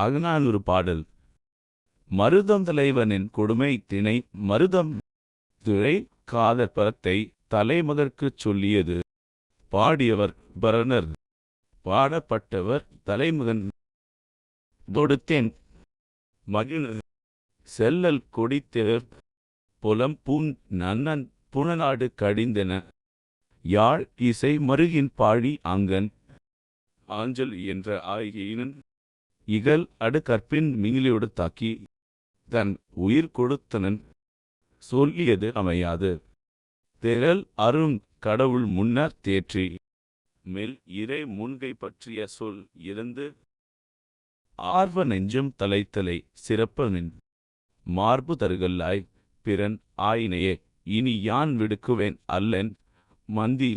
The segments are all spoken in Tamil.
அகநானூறு பாடல். மருதம் தலைவனின் கொடுமை திணை மருதம் துறை காத பரத்தை தலைமகற்குச் சொல்லியது. பாடியவர் பரணர். பாடப்பட்டவர் தலைமுகன் தொடுத்தேன். மகிழ் செல்லல் கொடித்தேர். புலம் பூன் நன்னன் புனநாடு கடிந்தன. யாழ் இசை மருகின் பாழி அங்கன். ஆஞ்சல் என்ற ஆகியினன் இகல் அடு கற்பின் மிங்கிலியோடு தாக்கி தன் உயிர் கொடுத்தனன் சொல்லியது அமையாது. திரள் அரும் கடவுள் முன்னர் தேற்றி மெல் இறை முன்கை பற்றிய சொல் இருந்து ஆர்வ நெஞ்சும் தலைத்தலை சிறப்பனின் மார்பு தருகல்லாய் பிறன் ஆயினையே இனி யான் விடுக்குவேன் அல்லன் மந்தி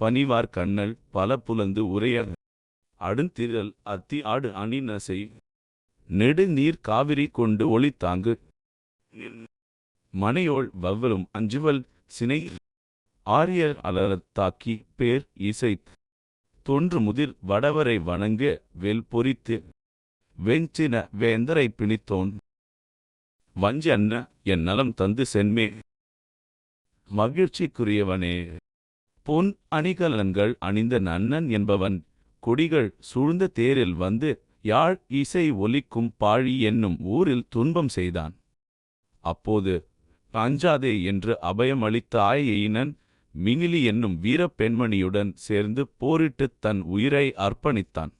பனிவார் கண்ணல் பல புலந்து உரைய அடுந்திரல் அத்தி ஆடு அணி நசை. நெடுநீர் காவிரி கொண்டு ஒளித்தாங்கு மனையோள் வவ்வலும் அஞ்சுவல் சினை. ஆரியர் அலரத் தாக்கி பேர் இசை தொன்று முதிர் வடவரை வணங்க வெல் பொறித்து. வெஞ்சின வேந்தரை பிணித்தோன். வஞ்சி அன்ன என் நலம் தந்து சென்மே. மகிழ்ச்சிக்குரியவனே. பொன் அணிகலன்கள் அணிந்த நன்னன் என்பவன். கொடிகள் சூழ்ந்த தேரில் வந்து யாழ் இசை ஒலிக்கும் பாழி என்னும் ஊரில் துன்பம் செய்தான். அப்போது அஞ்சாதே என்று அபயமளித்த ஆயையினன் மிங்கிலி என்னும் வீரப் பெண்மணியுடன் சேர்ந்து போரிட்டுத் தன் உயிரை அர்ப்பணித்தான்.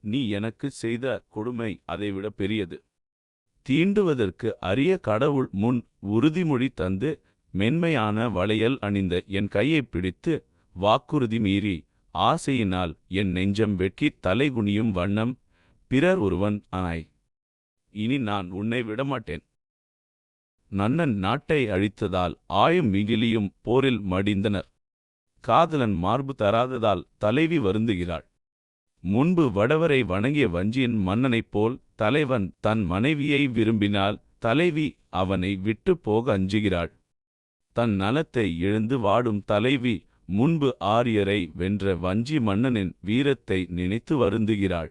நீ எனக்கு செய்த கொடுமை அதைவிட பெரியது. தீண்டுவதற்கு அரிய கடவுள் முன் உறுதிமொழி தந்து மென்மையான வளையல் அணிந்த என் கையைப் பிடித்து வாக்குறுதி மீறி ஆசையினால் என் நெஞ்சம் வெட்கி தலைகுனியும் வண்ணம் பிறர் ஒருவன் ஆய் இனி நான் உன்னை விடமாட்டேன். நன்னன் நாட்டை அழித்ததால் ஆயும் மிகிலியும் போரில் மடிந்தனர். காதலன் மார்பு தராததால் தலைவி வருந்துகிறாள். முன்பு வடவரை வணங்கிய வஞ்சியின் மன்னனைப் போல் தலைவன் தன் மனைவியை விரும்பினால் தலைவி அவனை விட்டு போக அஞ்சுகிறாள். தன் நலத்தை இழந்து வாடும் தலைவி முன்பு ஆரியரை வென்ற வஞ்சி மன்னனின் வீரத்தை நினைத்து வருந்துகிறாள்.